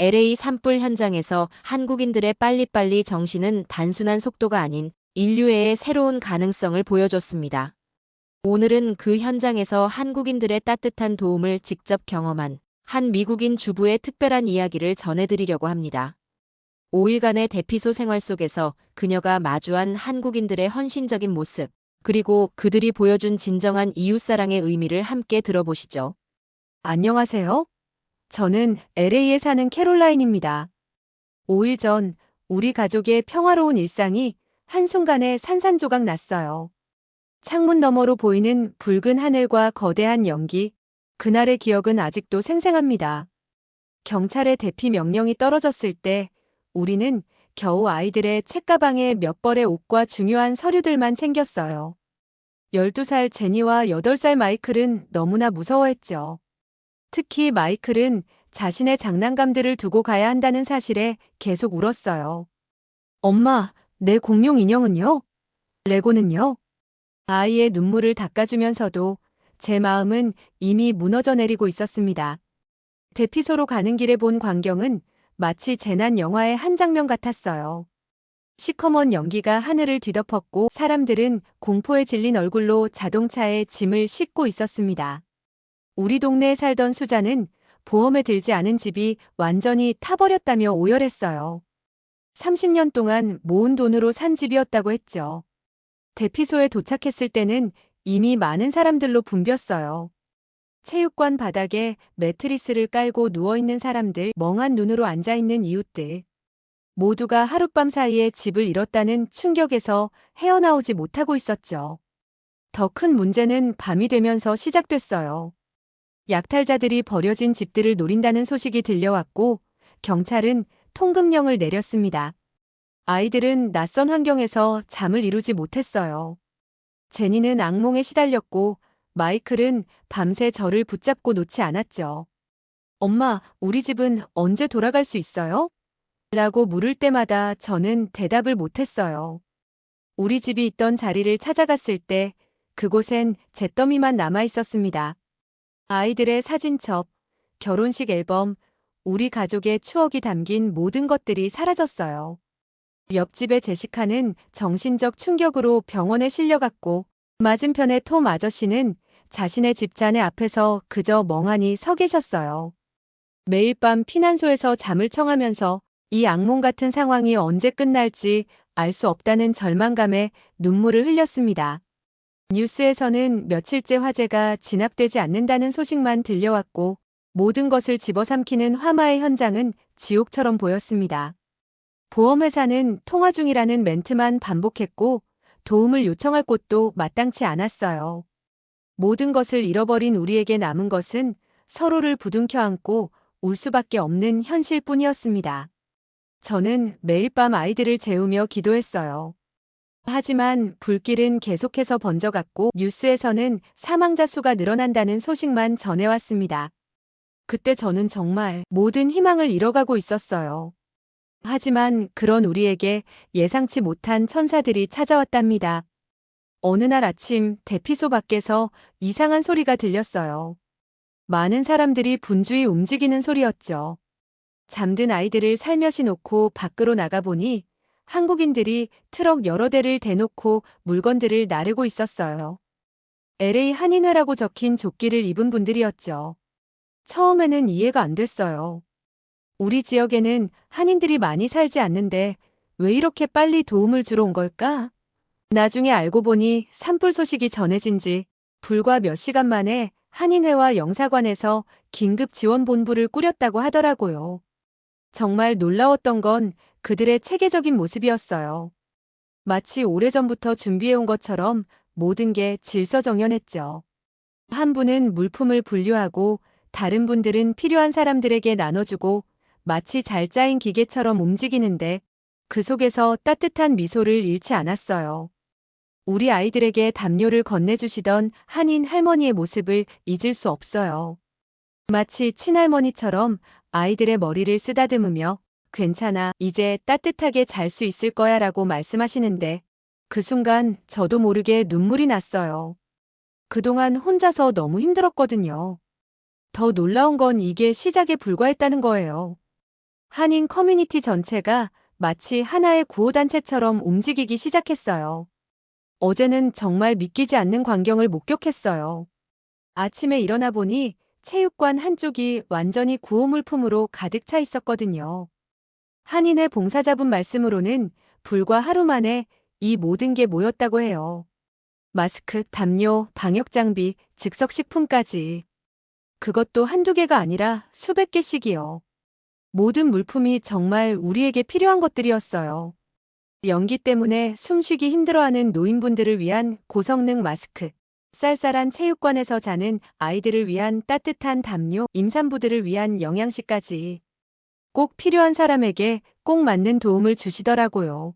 LA 산불 현장에서 한국인들의 빨리빨리 정신은 단순한 속도가 아닌 인류애의 새로운 가능성을 보여줬습니다. 오늘은 그 현장에서 한국인들의 따뜻한 도움을 직접 경험한 한 미국인 주부의 특별한 이야기를 전해드리려고 합니다. 5일간의 대피소 생활 속에서 그녀가 마주한 한국인들의 헌신적인 모습, 그리고 그들이 보여준 진정한 이웃사랑의 의미를 함께 들어보시죠. 안녕하세요. 저는 LA에 사는 캐롤라인입니다. 5일 전 우리 가족의 평화로운 일상이 한순간에 산산조각 났어요. 창문 너머로 보이는 붉은 하늘과 거대한 연기, 그날의 기억은 아직도 생생합니다. 경찰의 대피 명령이 떨어졌을 때 우리는 겨우 아이들의 책가방에 몇 벌의 옷과 중요한 서류들만 챙겼어요. 12살 제니와 8살 마이클은 너무나 무서워했죠. 특히 마이클은 자신의 장난감들을 두고 가야 한다는 사실에 계속 울었어요. 엄마, 내 공룡 인형은요? 레고는요? 아이의 눈물을 닦아주면서도 제 마음은 이미 무너져 내리고 있었습니다. 대피소로 가는 길에 본 광경은 마치 재난 영화의 한 장면 같았어요. 시커먼 연기가 하늘을 뒤덮었고 사람들은 공포에 질린 얼굴로 자동차에 짐을 싣고 있었습니다. 우리 동네에 살던 수자는 보험에 들지 않은 집이 완전히 타버렸다며 오열했어요. 30년 동안 모은 돈으로 산 집이었다고 했죠. 대피소에 도착했을 때는 이미 많은 사람들로 붐볐어요. 체육관 바닥에 매트리스를 깔고 누워있는 사람들, 멍한 눈으로 앉아있는 이웃들. 모두가 하룻밤 사이에 집을 잃었다는 충격에서 헤어나오지 못하고 있었죠. 더 큰 문제는 밤이 되면서 시작됐어요. 약탈자들이 버려진 집들을 노린다는 소식이 들려왔고 경찰은 통금령을 내렸습니다. 아이들은 낯선 환경에서 잠을 이루지 못했어요. 제니는 악몽에 시달렸고 마이클은 밤새 저를 붙잡고 놓지 않았죠. 엄마, 우리 집은 언제 돌아갈 수 있어요? 라고 물을 때마다 저는 대답을 못했어요. 우리 집이 있던 자리를 찾아갔을 때 그곳엔 잿더미만 남아 있었습니다. 아이들의 사진첩, 결혼식 앨범, 우리 가족의 추억이 담긴 모든 것들이 사라졌어요. 옆집의 제시카는 정신적 충격으로 병원에 실려갔고 맞은편의 톰 아저씨는 자신의 집잔의 앞에서 그저 멍하니 서 계셨어요. 매일 밤 피난소에서 잠을 청하면서 이 악몽 같은 상황이 언제 끝날지 알 수 없다는 절망감에 눈물을 흘렸습니다. 뉴스에서는 며칠째 화재가 진압되지 않는다는 소식만 들려왔고 모든 것을 집어삼키는 화마의 현장은 지옥처럼 보였습니다. 보험회사는 통화 중이라는 멘트만 반복했고 도움을 요청할 곳도 마땅치 않았어요. 모든 것을 잃어버린 우리에게 남은 것은 서로를 부둥켜 안고 울 수밖에 없는 현실뿐이었습니다. 저는 매일 밤 아이들을 재우며 기도했어요. 하지만 불길은 계속해서 번져갔고 뉴스에서는 사망자 수가 늘어난다는 소식만 전해왔습니다. 그때 저는 정말 모든 희망을 잃어가고 있었어요. 하지만 그런 우리에게 예상치 못한 천사들이 찾아왔답니다. 어느 날 아침 대피소 밖에서 이상한 소리가 들렸어요. 많은 사람들이 분주히 움직이는 소리였죠. 잠든 아이들을 살며시 놓고 밖으로 나가보니 한국인들이 트럭 여러 대를 대놓고 물건들을 나르고 있었어요. LA 한인회라고 적힌 조끼를 입은 분들이었죠. 처음에는 이해가 안 됐어요. 우리 지역에는 한인들이 많이 살지 않는데 왜 이렇게 빨리 도움을 주러 온 걸까? 나중에 알고 보니 산불 소식이 전해진 지 불과 몇 시간 만에 한인회와 영사관에서 긴급 지원본부를 꾸렸다고 하더라고요. 정말 놀라웠던 건 그들의 체계적인 모습이었어요. 마치 오래전부터 준비해온 것처럼 모든 게 질서정연했죠. 한 분은 물품을 분류하고 다른 분들은 필요한 사람들에게 나눠주고 마치 잘 짜인 기계처럼 움직이는데 그 속에서 따뜻한 미소를 잃지 않았어요. 우리 아이들에게 담요를 건네주시던 한인 할머니의 모습을 잊을 수 없어요. 마치 친할머니처럼 아이들의 머리를 쓰다듬으며 괜찮아, 이제 따뜻하게 잘 수 있을 거야 라고 말씀하시는데 그 순간 저도 모르게 눈물이 났어요. 그동안 혼자서 너무 힘들었거든요. 더 놀라운 건 이게 시작에 불과했다는 거예요. 한인 커뮤니티 전체가 마치 하나의 구호단체처럼 움직이기 시작했어요. 어제는 정말 믿기지 않는 광경을 목격했어요. 아침에 일어나 보니 체육관 한쪽이 완전히 구호물품으로 가득 차 있었거든요. 한인회 봉사자분 말씀으로는 불과 하루 만에 이 모든 게 모였다고 해요. 마스크, 담요, 방역장비, 즉석식품까지. 그것도 한두 개가 아니라 수백 개씩이요. 모든 물품이 정말 우리에게 필요한 것들이었어요. 연기 때문에 숨쉬기 힘들어하는 노인분들을 위한 고성능 마스크, 쌀쌀한 체육관에서 자는 아이들을 위한 따뜻한 담요, 임산부들을 위한 영양식까지. 꼭 필요한 사람에게 꼭 맞는 도움을 주시더라고요.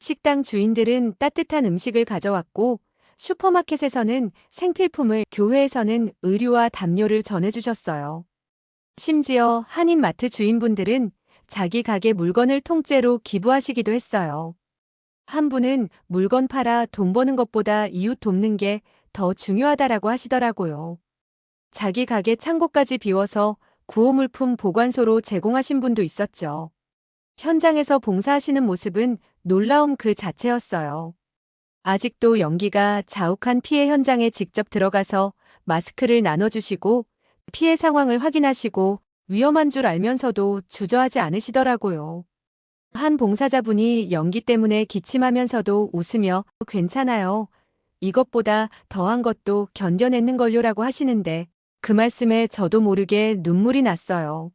식당 주인들은 따뜻한 음식을 가져왔고, 슈퍼마켓에서는 생필품을, 교회에서는 의류와 담요를 전해주셨어요. 심지어 한인마트 주인분들은 자기 가게 물건을 통째로 기부하시기도 했어요. 한 분은 물건 팔아 돈 버는 것보다 이웃 돕는 게 더 중요하다라고 하시더라고요. 자기 가게 창고까지 비워서 구호물품 보관소로 제공하신 분도 있었죠. 현장에서 봉사하시는 모습은 놀라움 그 자체였어요. 아직도 연기가 자욱한 피해 현장에 직접 들어가서 마스크를 나눠주시고 피해 상황을 확인하시고 위험한 줄 알면서도 주저하지 않으시더라고요. 한 봉사자분이 연기 때문에 기침하면서도 웃으며 괜찮아요. 이것보다 더한 것도 견뎌내는 걸요라고 하시는데 그 말씀에 저도 모르게 눈물이 났어요.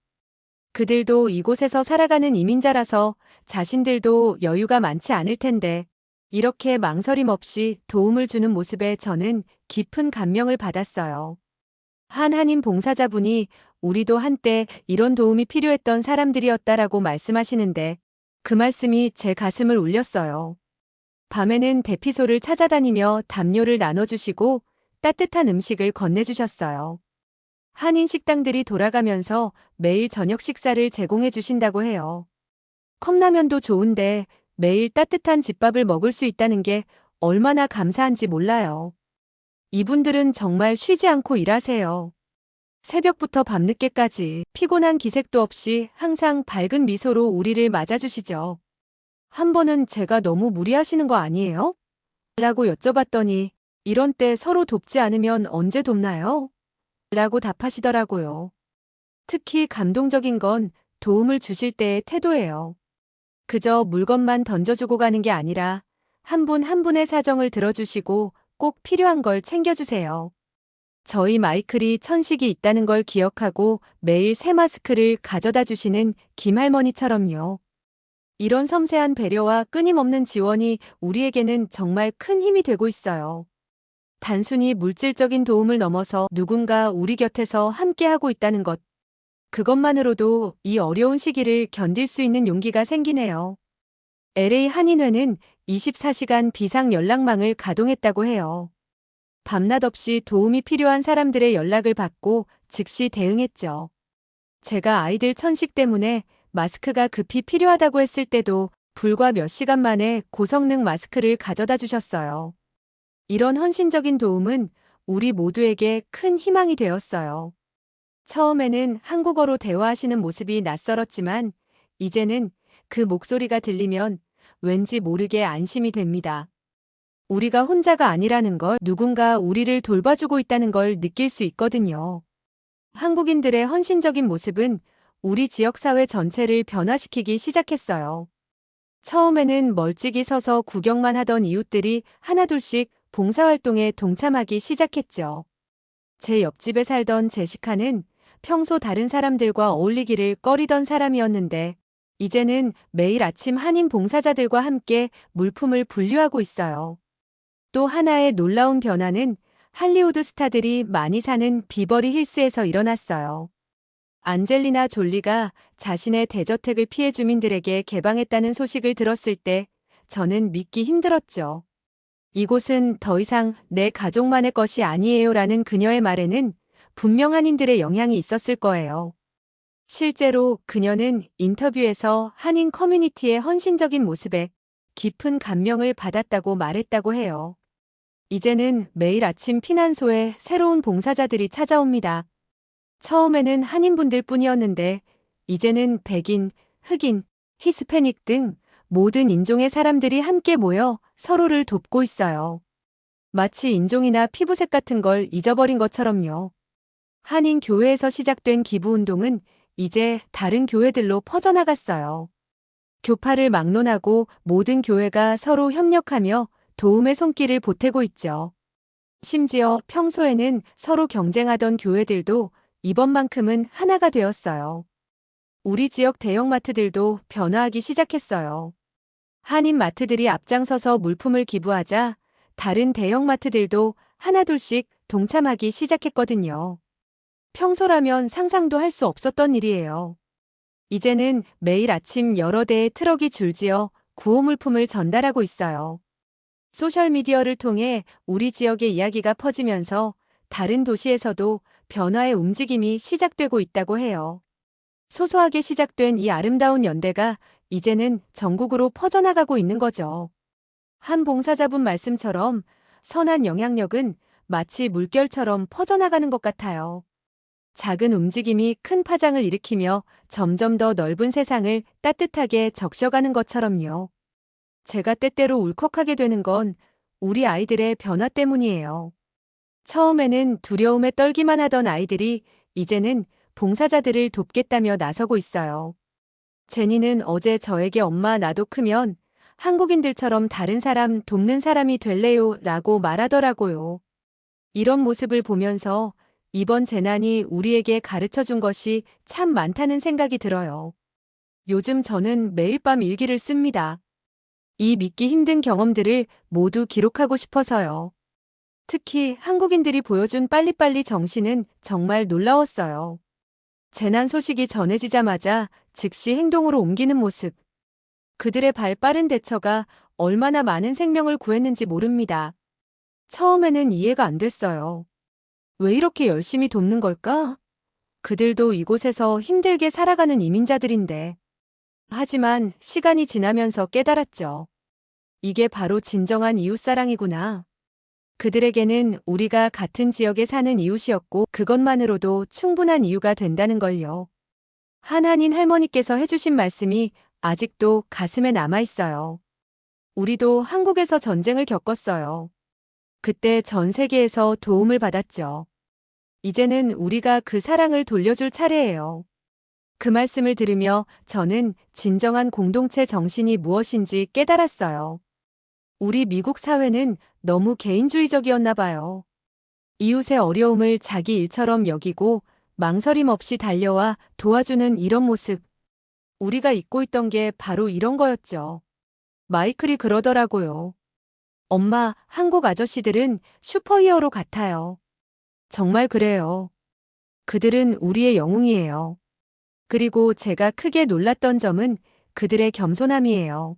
그들도 이곳에서 살아가는 이민자라서 자신들도 여유가 많지 않을 텐데 이렇게 망설임 없이 도움을 주는 모습에 저는 깊은 감명을 받았어요. 한 한인 봉사자분이 우리도 한때 이런 도움이 필요했던 사람들이었다라고 말씀하시는데 그 말씀이 제 가슴을 울렸어요. 밤에는 대피소를 찾아다니며 담요를 나눠주시고 따뜻한 음식을 건네주셨어요. 한인 식당들이 돌아가면서 매일 저녁 식사를 제공해 주신다고 해요. 컵라면도 좋은데 매일 따뜻한 집밥을 먹을 수 있다는 게 얼마나 감사한지 몰라요. 이분들은 정말 쉬지 않고 일하세요. 새벽부터 밤늦게까지 피곤한 기색도 없이 항상 밝은 미소로 우리를 맞아주시죠. 한 번은 제가 너무 무리하시는 거 아니에요? 라고 여쭤봤더니 이런 때 서로 돕지 않으면 언제 돕나요? 라고 답하시더라고요. 특히 감동적인 건 도움을 주실 때의 태도예요. 그저 물건만 던져주고 가는 게 아니라 한 분한 분의 사정을 들어주시고 꼭 필요한 걸 챙겨주세요. 저희 마이클이 천식이 있다는 걸 기억하고 매일 새 마스크를 가져다 주시는 김할머니처럼요. 이런 섬세한 배려와 끊임없는 지원이 우리에게는 정말 큰 힘이 되고 있어요. 단순히 물질적인 도움을 넘어서 누군가 우리 곁에서 함께하고 있다는 것. 그것만으로도 이 어려운 시기를 견딜 수 있는 용기가 생기네요. LA 한인회는 24시간 비상 연락망을 가동했다고 해요. 밤낮 없이 도움이 필요한 사람들의 연락을 받고 즉시 대응했죠. 제가 아이들 천식 때문에 마스크가 급히 필요하다고 했을 때도 불과 몇 시간 만에 고성능 마스크를 가져다 주셨어요. 이런 헌신적인 도움은 우리 모두에게 큰 희망이 되었어요. 처음에는 한국어로 대화하시는 모습이 낯설었지만 이제는 그 목소리가 들리면 왠지 모르게 안심이 됩니다. 우리가 혼자가 아니라는 걸 누군가 우리를 돌봐주고 있다는 걸 느낄 수 있거든요. 한국인들의 헌신적인 모습은 우리 지역사회 전체를 변화시키기 시작했어요. 처음에는 멀찍이 서서 구경만 하던 이웃들이 하나둘씩 봉사활동에 동참하기 시작했죠. 제 옆집에 살던 제시카는 평소 다른 사람들과 어울리기를 꺼리던 사람이었는데 이제는 매일 아침 한인 봉사자들과 함께 물품을 분류하고 있어요. 또 하나의 놀라운 변화는 할리우드 스타들이 많이 사는 비버리 힐스에서 일어났어요. 안젤리나 졸리가 자신의 대저택을 피해 주민들에게 개방했다는 소식을 들었을 때 저는 믿기 힘들었죠. 이곳은 더 이상 내 가족만의 것이 아니에요 라는 그녀의 말에는 분명 한인들의 영향이 있었을 거예요. 실제로 그녀는 인터뷰에서 한인 커뮤니티의 헌신적인 모습에 깊은 감명을 받았다고 말했다고 해요. 이제는 매일 아침 피난소에 새로운 봉사자들이 찾아옵니다. 처음에는 한인분들 뿐이었는데 이제는 백인, 흑인, 히스패닉 등 모든 인종의 사람들이 함께 모여 서로를 돕고 있어요. 마치 인종이나 피부색 같은 걸 잊어버린 것처럼요. 한인 교회에서 시작된 기부 운동은 이제 다른 교회들로 퍼져나갔어요. 교파를 막론하고 모든 교회가 서로 협력하며 도움의 손길을 보태고 있죠. 심지어 평소에는 서로 경쟁하던 교회들도 이번만큼은 하나가 되었어요. 우리 지역 대형마트들도 변화하기 시작했어요. 한인 마트들이 앞장서서 물품을 기부하자 다른 대형마트들도 하나둘씩 동참하기 시작했거든요. 평소라면 상상도 할 수 없었던 일이에요. 이제는 매일 아침 여러 대의 트럭이 줄지어 구호 물품을 전달하고 있어요. 소셜미디어를 통해 우리 지역의 이야기가 퍼지면서 다른 도시에서도 변화의 움직임이 시작되고 있다고 해요. 소소하게 시작된 이 아름다운 연대가 이제는 전국으로 퍼져나가고 있는 거죠. 한 봉사자분 말씀처럼 선한 영향력은 마치 물결처럼 퍼져나가는 것 같아요. 작은 움직임이 큰 파장을 일으키며 점점 더 넓은 세상을 따뜻하게 적셔가는 것처럼요. 제가 때때로 울컥하게 되는 건 우리 아이들의 변화 때문이에요. 처음에는 두려움에 떨기만 하던 아이들이 이제는 봉사자들을 돕겠다며 나서고 있어요. 제니는 어제 저에게 엄마 나도 크면 한국인들처럼 다른 사람 돕는 사람이 될래요 라고 말하더라고요. 이런 모습을 보면서 이번 재난이 우리에게 가르쳐 준 것이 참 많다는 생각이 들어요. 요즘 저는 매일 밤 일기를 씁니다. 이 믿기 힘든 경험들을 모두 기록하고 싶어서요. 특히 한국인들이 보여준 빨리빨리 정신은 정말 놀라웠어요. 재난 소식이 전해지자마자 즉시 행동으로 옮기는 모습. 그들의 발 빠른 대처가 얼마나 많은 생명을 구했는지 모릅니다. 처음에는 이해가 안 됐어요. 왜 이렇게 열심히 돕는 걸까? 그들도 이곳에서 힘들게 살아가는 이민자들인데. 하지만 시간이 지나면서 깨달았죠. 이게 바로 진정한 이웃사랑이구나. 그들에게는 우리가 같은 지역에 사는 이웃이었고 그것만으로도 충분한 이유가 된다는 걸요. 한한인 할머니께서 해주신 말씀이 아직도 가슴에 남아 있어요. 우리도 한국에서 전쟁을 겪었어요. 그때 전 세계에서 도움을 받았죠. 이제는 우리가 그 사랑을 돌려줄 차례예요. 그 말씀을 들으며 저는 진정한 공동체 정신이 무엇인지 깨달았어요. 우리 미국 사회는 너무 개인주의적이었나 봐요. 이웃의 어려움을 자기 일처럼 여기고 망설임 없이 달려와 도와주는 이런 모습. 우리가 잊고 있던 게 바로 이런 거였죠. 마이클이 그러더라고요. 엄마, 한국 아저씨들은 슈퍼히어로 같아요. 정말 그래요. 그들은 우리의 영웅이에요. 그리고 제가 크게 놀랐던 점은 그들의 겸손함이에요.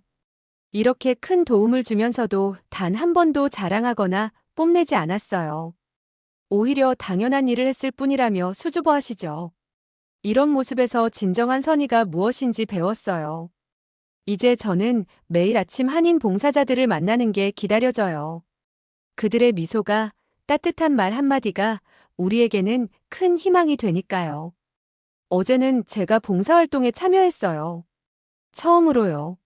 이렇게 큰 도움을 주면서도 단 한 번도 자랑하거나 뽐내지 않았어요. 오히려 당연한 일을 했을 뿐이라며 수줍어하시죠. 이런 모습에서 진정한 선의가 무엇인지 배웠어요. 이제 저는 매일 아침 한인 봉사자들을 만나는 게 기다려져요. 그들의 미소가 따뜻한 말 한마디가 우리에게는 큰 희망이 되니까요. 어제는 제가 봉사활동에 참여했어요. 처음으로요.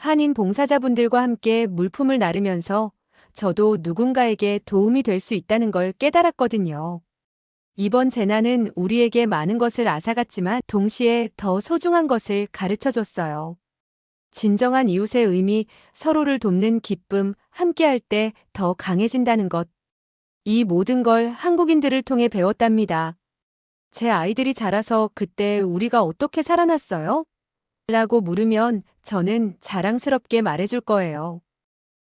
한인 봉사자분들과 함께 물품을 나르면서 저도 누군가에게 도움이 될 수 있다는 걸 깨달았거든요. 이번 재난은 우리에게 많은 것을 앗아갔지만 동시에 더 소중한 것을 가르쳐 줬어요. 진정한 이웃의 의미, 서로를 돕는 기쁨, 함께할 때 더 강해진다는 것. 이 모든 걸 한국인들을 통해 배웠답니다. 제 아이들이 자라서 그때 우리가 어떻게 살아났어요? 라고 물으면 저는 자랑스럽게 말해줄 거예요.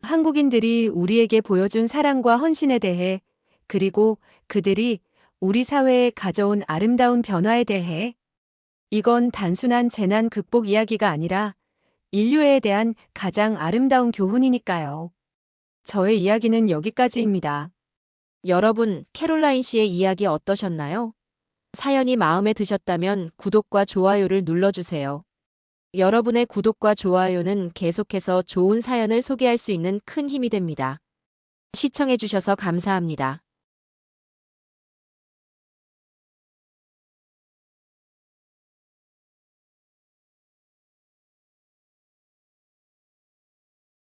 한국인들이 우리에게 보여준 사랑과 헌신에 대해, 그리고 그들이 우리 사회에 가져온 아름다운 변화에 대해, 이건 단순한 재난 극복 이야기가 아니라 인류에 대한 가장 아름다운 교훈이니까요. 저의 이야기는 여기까지입니다. 여러분, 캐롤라인 씨의 이야기 어떠셨나요? 사연이 마음에 드셨다면 구독과 좋아요를 눌러주세요. 여러분의 구독과 좋아요는 계속해서 좋은 사연을 소개할 수 있는 큰 힘이 됩니다. 시청해주셔서 감사합니다.